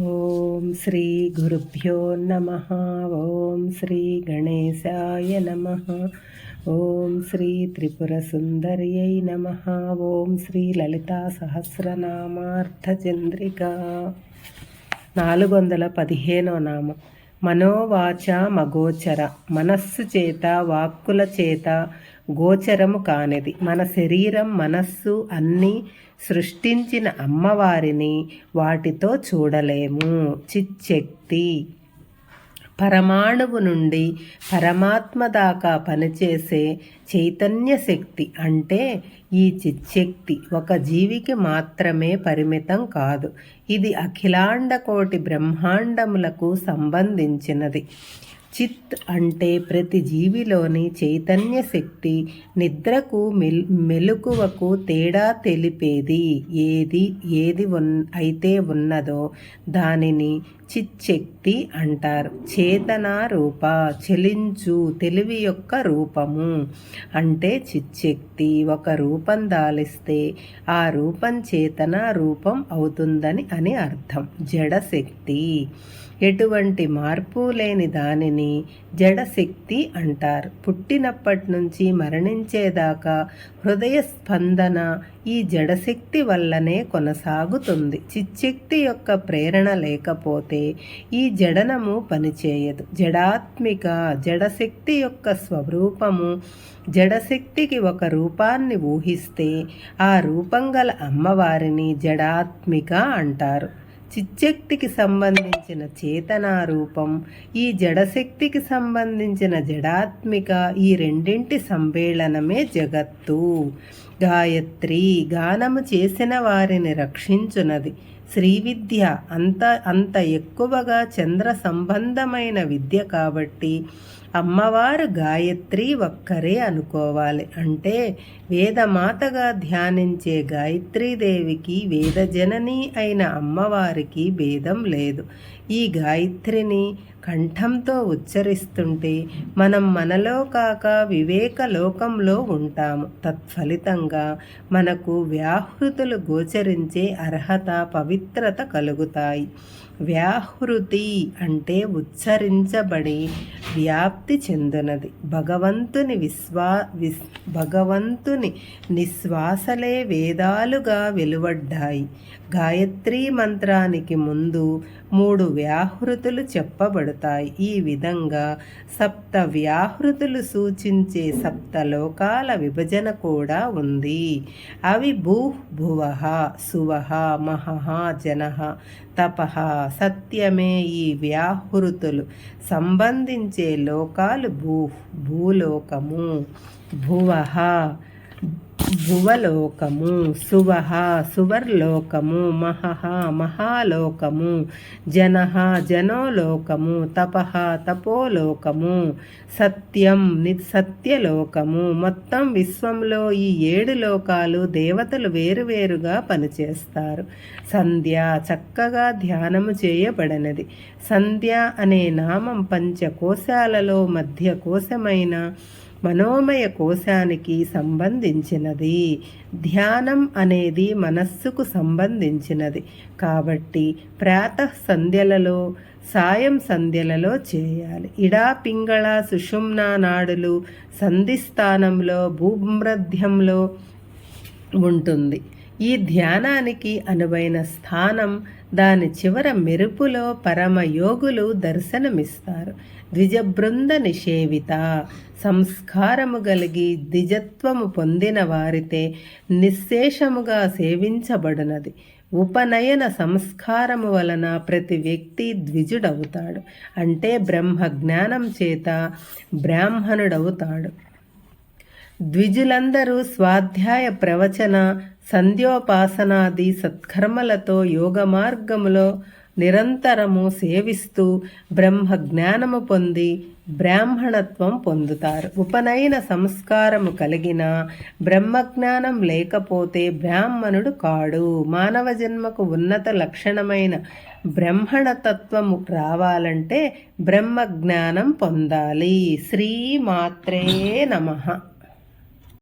ఓం శ్రీ గురుభ్యో నమ. ఓం శ్రీ గణేశాయ నమ. ఓం శ్రీ త్రిపుర సుందర్యై నమ. ఓం శ్రీ లలితా సహస్రనామార్థచంద్రిక నాలుగు వందల పదిహేనో నామ. మనోవాచ మగోచర. మనస్సు చేత వాక్కుల చేత గోచరము కానిది. మన శరీరం మనస్సు అన్నీ సృష్టించిన అమ్మవారిని వాటితో చూడలేము. చిచ్చక్తి. పరమాణువు నుండి పరమాత్మ దాకా పనిచేసే చైతన్య శక్తి అంటే ఈ చిచ్చక్తి. ఒక జీవికి మాత్రమే పరిమితం కాదు. ఇది అఖిలాండ కోటి బ్రహ్మాండములకు సంబంధించినది. చిత్ అంటే ప్రతి జీవిలోని చైతన్య శక్తి నిద్రకు మెల్ మెలకువకు తేడా తెలిపేది. ఏది ఏది ఉన్ అయితే ఉన్నదో దానిని చిచ్చక్తి అంటారు. చేతన రూప? చెలించు తెలివి యొక్క రూపము అంటే చిచ్చక్తి ఒక రూపం దాలిస్తే ఆ రూపం చేతన రూపం అవుతుందని అని అర్థం. జడశక్తి. ఎటువంటి మార్పు లేని దానిని జడశక్తి అంటారు. పుట్టినప్పటి నుంచి మరణించేదాకా హృదయ స్పందన ఈ జడశక్తి వల్లనే కొనసాగుతుంది. చిచ్చక్తి యొక్క ప్రేరణ లేకపోతే ఈ జడనము పనిచేయదు. జడాత్మిక జడశక్తి యొక్క స్వరూపము జడశక్తికి ఒక రూపాన్ని ఊహిస్తే ఆ రూపం గల అమ్మవారిని జడాత్మిక అంటారు. చిచ్చక్తికి సంబంధించిన చేతనా రూపం ఈ జడశక్తికి సంబంధించిన జడాత్మిక ఈ రెండింటి సమ్మేళనమే జగత్తు. గాయత్రి గానము చేసిన వారిని రక్షించునది. శ్రీ విద్య అంత అంత ఎక్కువగా చంద్ర సంబంధమైన విద్య కాబట్టి అమ్మవారు గాయత్రి ఒక్కరే అనుకోవాలి. అంటే వేదమాతగా ధ్యానించే గాయత్రీదేవికి వేదజనని అయిన అమ్మవారికి భేదం లేదు. ఈ గాయత్రిని కంఠంతో ఉచ్చరిస్తుంటే మనం మనలో కాక వివేక లోకంలో ఉంటాము. తత్ఫలితంగా మనకు వ్యాహృతులు గోచరించే అర్హత పవిత్రత కలుగుతాయి. వ్యాహృతి అంటే ఉచ్చరించబడి వ్యాప్తి చెందునది. భగవంతుని విశ్వా విస్ భగవంతుని నిశ్వాసలే వేదాలుగా వెలువడ్డాయి. గాయత్రీ మంత్రానికి ముందు మూడు వ్యాహృతులు చెప్పబడతాయి ఈ విధంగా సప్త వ్యాహృతులు సూచించే సప్త లోకాల విభజన కూడా ఉంది. అవి భూ భువ సువహ మహ జన తప సత్యమే ఈ వ్యాహృతులు సంబంధించే లోకాలు భూ భూలోకము. భువ భువలోకము సువహ సువర్లోకము మహహ మహాలోకము జనహ జనోలోకము తపహ తపోలోకము సత్యం సత్యలోకము మొత్తం విశ్వంలో ఈ ఏడు లోకాలు దేవతలు వేరువేరుగా పనిచేస్తారు. సంధ్య చక్కగా ధ్యానము చేయబడినది. సంధ్య అనే నామం పంచకోశాలలో మధ్య కోశమైన మనోమయ కోశానికి సంబంధించినది. ధ్యానం అనేది మనస్సుకు సంబంధించినది. కాబట్టి ప్రాతః సంధ్యలలో సాయం సంధ్యలలో చేయాలి. ఇడా పింగళ సుషుమ్న నాడులు సంధిస్థానంలో భూమ్రధ్యంలో ఉంటుంది. ఈ ధ్యానానికి అనువైన స్థానం దాని చివర మెరుపులో పరమయోగులు దర్శనమిస్తారు. ద్విజబృంద నిషేవిత. సంస్కారము కలిగి ద్విజత్వము పొందిన వారితే నిశ్శేషముగా సేవించబడినది. ఉపనయన సంస్కారము వలన ప్రతి వ్యక్తి ద్విజుడవుతాడు. అంటే బ్రహ్మ జ్ఞానం చేత బ్రాహ్మణుడవుతాడు. ద్విజులందరూ స్వాధ్యాయ ప్రవచన సంధ్యోపాసనాది సత్కర్మలతో యోగ మార్గములో నిరంతరము సేవిస్తూ బ్రహ్మ జ్ఞానము పొంది బ్రాహ్మణత్వం పొందుతారు. ఉపనయన సంస్కారము కలిగిన బ్రహ్మజ్ఞానం లేకపోతే బ్రాహ్మణుడు కాడు. మానవ జన్మకు ఉన్నత లక్షణమైన బ్రహ్మణతత్వము రావాలంటే బ్రహ్మజ్ఞానం పొందాలి. శ్రీమాత్రే నమ.